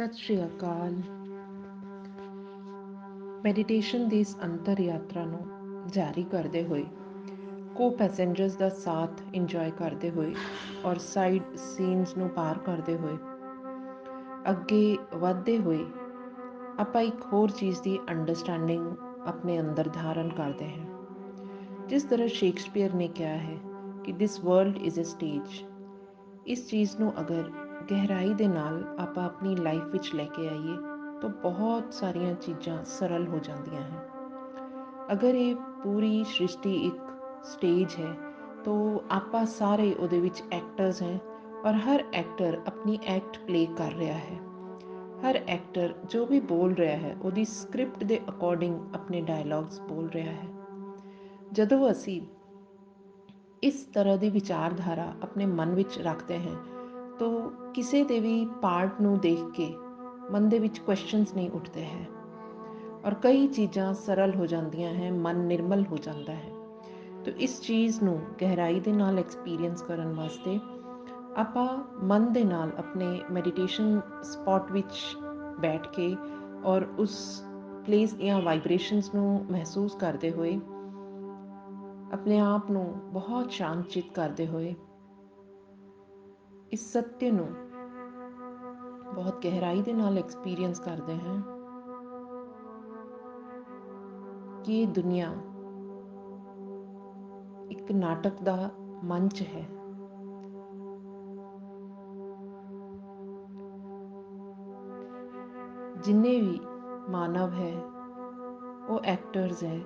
ਸਤਿ ਸ਼੍ਰੀ ਅਕਾਲ। ਮੈਡੀਟੇਸ਼ਨ ਦੀ ਇਸ ਅੰਤਰ ਯਾਤਰਾ ਨੂੰ ਜਾਰੀ ਕਰਦੇ ਹੋਏ ਕੋ ਪੈਸੇਂਜਰਸ ਦਾ ਸਾਥ ਇੰਜੋਏ ਕਰਦੇ ਹੋਏ ਔਰ ਸਾਈਡ ਸੀਨਸ ਨੂੰ ਪਾਰ ਕਰਦੇ ਹੋਏ ਅੱਗੇ ਵਧਦੇ ਹੋਏ ਆਪਾਂ ਇੱਕ ਹੋਰ ਚੀਜ਼ ਦੀ ਅੰਡਰਸਟੈਂਡਿੰਗ ਆਪਣੇ ਅੰਦਰ ਧਾਰਨ ਕਰਦੇ ਹਾਂ। ਜਿਸ ਤਰ੍ਹਾਂ ਸ਼ੇਕਸਪੀਅਰ ਨੇ ਕਿਹਾ ਹੈ ਕਿ this world is a stage ਇਸ ਚੀਜ਼ ਨੂੰ ਅਗਰ ਗਹਿਰਾਈ ਦੇ ਨਾਲ ਆਪਾਂ ਆਪਣੀ ਲਾਈਫ ਵਿੱਚ ਲੈ ਕੇ ਆਈਏ ਤਾਂ ਬਹੁਤ ਸਾਰੀਆਂ ਚੀਜ਼ਾਂ ਸਰਲ ਹੋ ਜਾਂਦੀਆਂ ਹਨ। ਅਗਰ ਇਹ ਪੂਰੀ ਸ੍ਰਿਸ਼ਟੀ ਇੱਕ ਸਟੇਜ ਹੈ, ਤਾਂ ਆਪਾਂ ਸਾਰੇ ਉਹਦੇ ਵਿੱਚ ਐਕਟਰਸ ਹੈ ਔਰ ਹਰ ਐਕਟਰ ਆਪਣੀ ਐਕਟ ਪਲੇ ਕਰ ਰਿਹਾ ਹੈ। ਹਰ ਐਕਟਰ ਜੋ ਵੀ ਬੋਲ ਰਿਹਾ ਹੈ, ਉਹਦੀ ਸਕ੍ਰਿਪਟ ਦੇ ਅਕੋਰਡਿੰਗ ਆਪਣੇ ਡਾਇਲੌਗਸ ਬੋਲ ਰਿਹਾ ਹੈ। ਜਦੋਂ ਅਸੀਂ ਇਸ ਤਰ੍ਹਾਂ ਦੀ ਵਿਚਾਰਧਾਰਾ ਆਪਣੇ ਮਨ ਵਿੱਚ ਰੱਖਦੇ ਹਾਂ ਤਾਂ ਕਿਸੇ ਦੇ ਵੀ ਪਾਰਟ ਨੂੰ ਦੇਖ ਕੇ ਮਨ ਦੇ ਵਿੱਚ ਕੁਐਸਚਨਸ ਨਹੀਂ ਉੱਠਦੇ ਹੈ। ਔਰ ਕਈ ਚੀਜ਼ਾਂ ਸਰਲ ਹੋ ਜਾਂਦੀਆਂ ਹੈ, ਮਨ ਨਿਰਮਲ ਹੋ ਜਾਂਦਾ ਹੈ। ਤਾਂ ਇਸ ਚੀਜ਼ ਨੂੰ ਗਹਿਰਾਈ ਦੇ ਨਾਲ ਐਕਸਪੀਰੀਅੰਸ ਕਰਨ ਵਾਸਤੇ ਆਪਾਂ ਮਨ ਦੇ ਨਾਲ ਆਪਣੇ ਮੈਡੀਟੇਸ਼ਨ ਸਪੌਟ ਵਿੱਚ ਬੈਠ ਕੇ ਔਰ ਉਸ ਪਲੇਸ ਦੀਆਂ ਵਾਈਬ੍ਰੇਸ਼ਨਸ ਨੂੰ ਮਹਿਸੂਸ ਕਰਦੇ ਹੋਏ, ਆਪਣੇ ਆਪ ਨੂੰ ਬਹੁਤ ਸ਼ਾਂਤਚਿਤ ਕਰਦੇ ਹੋਏ ਇਸ ਸੱਤਿਆ ਨੂੰ ਬਹੁਤ ਗਹਿਰਾਈ ਦੇ ਨਾਲ ਐਕਸਪੀਰੀਅੰਸ ਕਰਦੇ ਹਾਂ ਕਿ ਇਹ ਦੁਨੀਆ ਇੱਕ ਨਾਟਕ ਦਾ ਮੰਚ ਹੈ। ਜਿੰਨੇ ਵੀ ਮਾਨਵ ਹੈ, ਉਹ ਐਕਟਰਸ ਹੈ,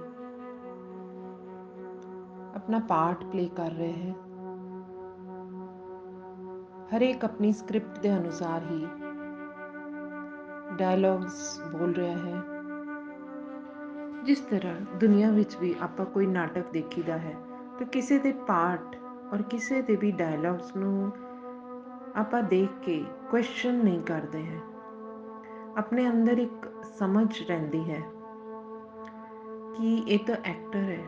ਆਪਣਾ ਪਾਰਟ ਪਲੇ ਕਰ ਰਹੇ ਹੈ। ਹਰੇਕ ਆਪਣੀ ਸਕ੍ਰਿਪਟ ਦੇ ਅਨੁਸਾਰ ਹੀ ਡਾਇਲੌਗਸ ਬੋਲ ਰਿਹਾ ਹੈ। ਜਿਸ ਤਰ੍ਹਾਂ ਦੁਨੀਆ ਵਿੱਚ ਵੀ ਆਪਾਂ ਕੋਈ ਨਾਟਕ ਦੇਖੀਦਾ ਹੈ, ਤਾਂ ਕਿਸੇ ਦੇ ਪਾਰਟ ਔਰ ਕਿਸੇ ਦੇ ਵੀ ਡਾਇਲੌਗਸ ਨੂੰ ਆਪਾਂ ਦੇਖ ਕੇ ਕੁਐਸਚਨ ਨਹੀਂ ਕਰਦੇ ਹੈ। ਆਪਣੇ ਅੰਦਰ ਇੱਕ ਸਮਝ ਰਹਿੰਦੀ ਹੈ ਕਿ ਇਹ ਤਾਂ ਐਕਟਰ ਹੈ।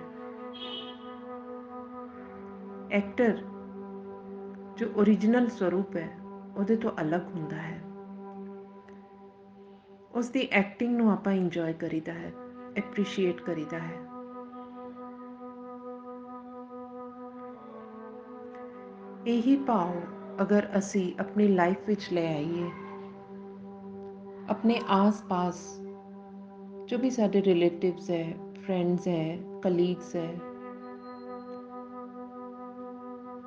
ਐਕਟਰ ਜੋ origignal ਸਵਰੂਪ ਹੈ, ਉਹਦੇ ਤੋਂ ਅਲੱਗ ਹੁੰਦਾ ਹੈ। ਉਸ ਦੀ ਐਕਟਿੰਗ ਨੂੰ ਆਪਾਂ ਇੰਜੋਏ ਕਰੀਦਾ ਹੈ ਐਪਰੀਸ਼ੀਏਟ ਕਰੀਦਾ ਹੈ। ਇਹੀ ਭਾਵ ਅਗਰ ਅਸੀਂ ਆਪਣੀ ਲਾਈਫ ਵਿੱਚ ਲੈ ਆਈਏ, ਆਪਣੇ ਆਸ-ਪਾਸ ਜੋ ਵੀ ਸਾਡੇ ਰਿਲੇਟਿਵਸ ਹੈ ਫਰੈਂਡਸ ਹੈ ਕਲੀਗਸ ਹੈ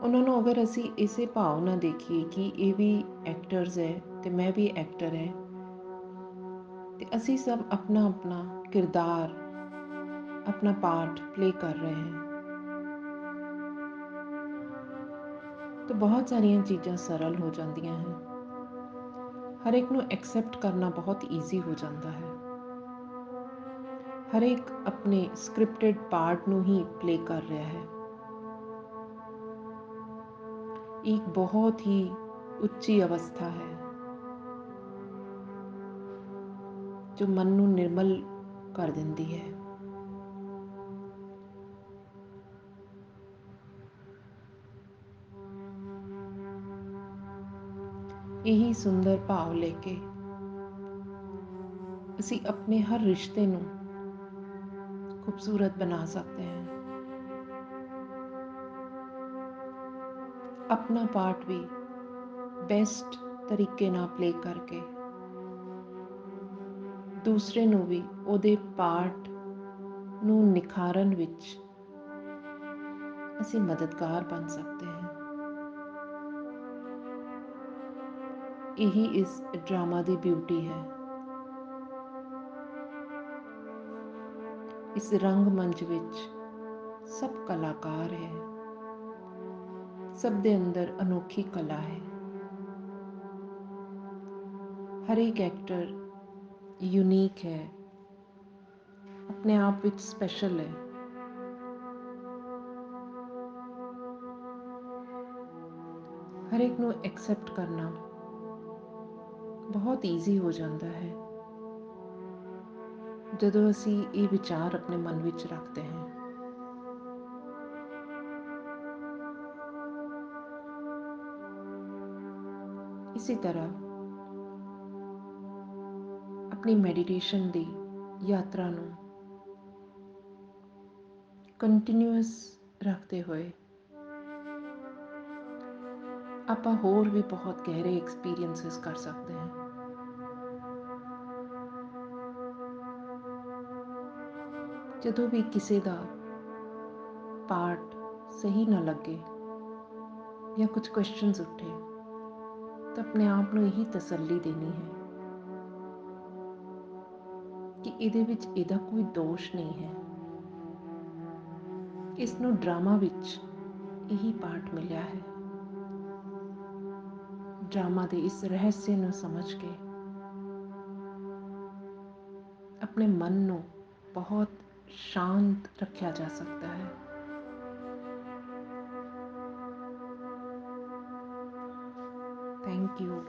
ਉਹਨਾਂ ਨੂੰ ਅਗਰ ਅਸੀਂ ਇਸੇ ਭਾਵ ਨਾਲ ਦੇਖੀਏ ਕਿ ਇਹ ਵੀ ਐਕਟਰਸ ਹੈ ਤੇ ਮੈਂ ਵੀ ਐਕਟਰ ਹੈ, ਤੇ ਅਸੀਂ ਸਭ ਆਪਣਾ ਆਪਣਾ ਕਿਰਦਾਰ, ਆਪਣਾ ਪਾਰਟ ਪਲੇ ਕਰ ਰਹੇ ਹਾਂ। ਤਾਂ ਬਹੁਤ ਸਾਰੀਆਂ ਚੀਜ਼ਾਂ ਸਰਲ ਹੋ ਜਾਂਦੀਆਂ ਹਨ। ਹਰ ਇੱਕ ਨੂੰ ਐਕਸੈਪਟ ਕਰਨਾ ਬਹੁਤ ਈਜ਼ੀ ਹੋ ਜਾਂਦਾ ਹੈ। ਹਰ ਇੱਕ ਆਪਣੇ ਸਕ੍ਰਿਪਟਡ ਪਾਰਟ ਨੂੰ ਹੀ ਪਲੇ ਕਰ ਰਿਹਾ ਹੈ। ਇੱਕ ਬਹੁਤ ਹੀ ਉੱਚੀ ਅਵਸਥਾ ਹੈ ਜੋ ਮਨ ਨੂੰ ਨਿਰਮਲ ਕਰ ਦਿੰਦੀ ਹੈ ਇਹੀ ਸੁੰਦਰ ਭਾਵ ਲੈ ਕੇ ਅਸੀਂ ਆਪਣੇ ਹਰ ਰਿਸ਼ਤੇ ਨੂੰ ਖੂਬਸੂਰਤ ਬਣਾ ਸਕਦੇ ਹਾਂ ਆਪਣਾ ਪਾਰਟ ਵੀ ਬੈਸਟ ਤਰੀਕੇ ਨਾਲ ਪਲੇ ਕਰਕੇ। ਦੂਸਰੇ ਨੂੰ ਵੀ ਉਹਦੇ ਪਾਰਟ ਨੂੰ ਨਿਖਾਰਨ ਵਿੱਚ ਅਸੀਂ ਮਦਦਗਾਰ ਬਣ ਸਕਦੇ ਹਾਂ। ਇਹੀ ਇਸ ਡਰਾਮਾ ਦੀ ਬਿਊਟੀ ਹੈ। ਇਸ ਰੰਗ ਮੰਚ ਵਿੱਚ ਸਭ ਕਲਾਕਾਰ ਹੈ। ਸਭ ਦੇ ਅੰਦਰ ਅਨੋਖੀ ਕਲਾ ਹੈ ਹਰ ਇੱਕ ਐਕਟਰ ਯੂਨੀਕ ਹੈ ਆਪਣੇ ਆਪ ਵਿੱਚ ਸਪੈਸ਼ਲ ਹੈ ਹਰ ਇੱਕ ਨੂੰ ਐਕਸੈਪਟ ਕਰਨਾ ਬਹੁਤ ਈਜ਼ੀ ਹੋ ਜਾਂਦਾ ਹੈ ਜਦੋਂ ਅਸੀਂ ਇਹ ਵਿਚਾਰ ਆਪਣੇ ਮਨ ਵਿੱਚ ਰੱਖਦੇ ਹਾਂ ਇਸੇ ਤਰ੍ਹਾਂ ਆਪਣੀ ਮੈਡੀਟੇਸ਼ਨ ਦੀ ਯਾਤਰਾ ਨੂੰ ਕੰਟੀਨਿਊਸ ਰੱਖਦੇ ਹੋਏ ਆਪਾਂ ਹੋਰ ਵੀ ਬਹੁਤ ਗਹਿਰੇ ਐਕਸਪੀਰੀਐਂਸਸ ਕਰ ਸਕਦੇ ਹਾਂ। ਜਦੋਂ ਵੀ ਕਿਸੇ ਦਾ ਪਾਰਟ ਸਹੀ ਨਾ ਲੱਗੇ ਜਾਂ ਕੁਝ ਕੁਐਸਚਨਸ ਉੱਠੇ ਤਾਂ ਆਪਣੇ ਆਪ ਨੂੰ ਇਹੀ ਤਸੱਲੀ ਦੇਣੀ ਹੈ ਕਿ ਇਹਦੇ ਵਿੱਚ ਇਹਦਾ ਕੋਈ ਦੋਸ਼ ਨਹੀਂ ਹੈ ਇਸ ਨੂੰ ਡਰਾਮਾ ਵਿੱਚ ਇਹੀ ਪਾਰਟ ਮਿਲਿਆ ਹੈ ਡਰਾਮਾ ਦੇ ਇਸ ਰਹੱਸੇ ਨੂੰ ਸਮਝ ਕੇ ਆਪਣੇ ਮਨ ਨੂੰ ਬਹੁਤ ਸ਼ਾਂਤ ਰੱਖਿਆ ਜਾ ਸਕਦਾ ਹੈ Thank you.